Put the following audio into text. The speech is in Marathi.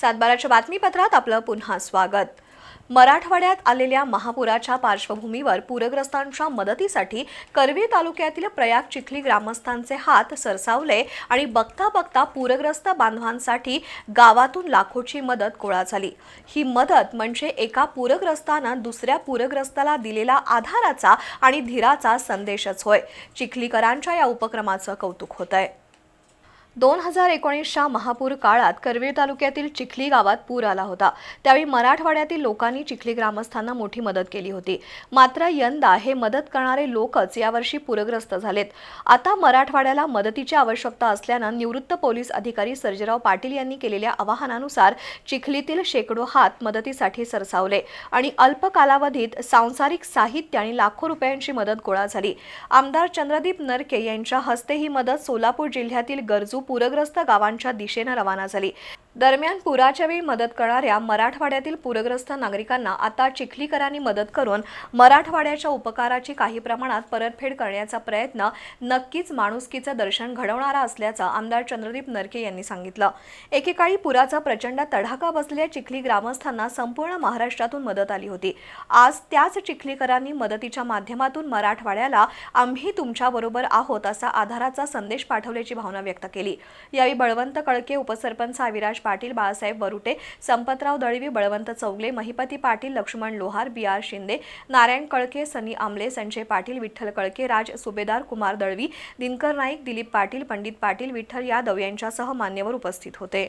सातबाराच्या बातमीपत्रात आपलं पुन्हा स्वागत. मराठवाड्यात आलेल्या महापुराच्या पार्श्वभूमीवर पूरग्रस्तांच्या मदतीसाठी करवीर तालुक्यातील प्रयाग चिखली ग्रामस्थांचे हात सरसावले आणि बघता बघता पूरग्रस्त बांधवांसाठी गावातून लाखोची मदत गोळा झाली. ही मदत म्हणजे एका पूरग्रस्तानं दुसऱ्या पूरग्रस्ताला दिलेला आधाराचा आणि धीराचा संदेशच होय. चिखलीकरांच्या या उपक्रमाचं कौतुक होत आहे दोन हजार एकोणीसच्या महापूर काळात करवीर तालुक्यातील चिखली गावात पूर आला होता. त्यावेळी मराठवाड्यातील लोकांनी चिखली ग्रामस्थांना मोठी मदत केली होती. मात्र यंदा हे मदत करणारे लोकच यावर्षी पूरग्रस्त झालेत. आता मराठवाड्याला मदतीची आवश्यकता असल्यानं निवृत्त पोलीस अधिकारी सर्जेराव पाटील यांनी केलेल्या आवाहनानुसार चिखलीतील शेकडो हात मदतीसाठी सरसावले आणि अल्प कालावधीत सांसारिक साहित्य आणि लाखो रुपयांची मदत गोळा झाली. आमदार चंद्रदीप नरके यांच्या हस्ते ही मदत सोलापूर जिल्ह्यातील गरजू पूरग्रस्त गावांच्या दिशेनं रवाना झाली. दरम्यान पुराच्या वेळी मदत करणाऱ्या मराठवाड्यातील पूरग्रस्त नागरिकांना आता चिखलीकरांनी मदत करून मराठवाड्याच्या उपकाराची काही प्रमाणात परतफेड करण्याचा प्रयत्न नक्कीच माणुसकीचं दर्शन घडवणारा असल्याचं आमदार चंद्रदीप नरके यांनी सांगितलं. एकेकाळी पुराचा प्रचंड तडाखा बसलेल्या चिखली ग्रामस्थांना संपूर्ण महाराष्ट्रातून मदत आली होती. आज त्याच चिखलीकरांनी मदतीच्या माध्यमातून मराठवाड्याला आम्ही तुमच्याबरोबर आहोत असा आधाराचा संदेश पाठवल्याची भावना व्यक्त केली. यावेळी बळवंत कळके उपसरपंच अविराज पाटील बाळासाहेब वरुटे संपतराव दळवी बळवंत चौगले महिपती पाटील लक्ष्मण लोहार बी आर शिंदे नारायण कळके सनी आमले संजय पाटील विठ्ठल कळके राज सुभेदार कुमार दळवी दिनकर नाईक दिलीप पाटील पंडित पाटील विठ्ठल यादव यांच्यासह मान्यवर उपस्थित होते.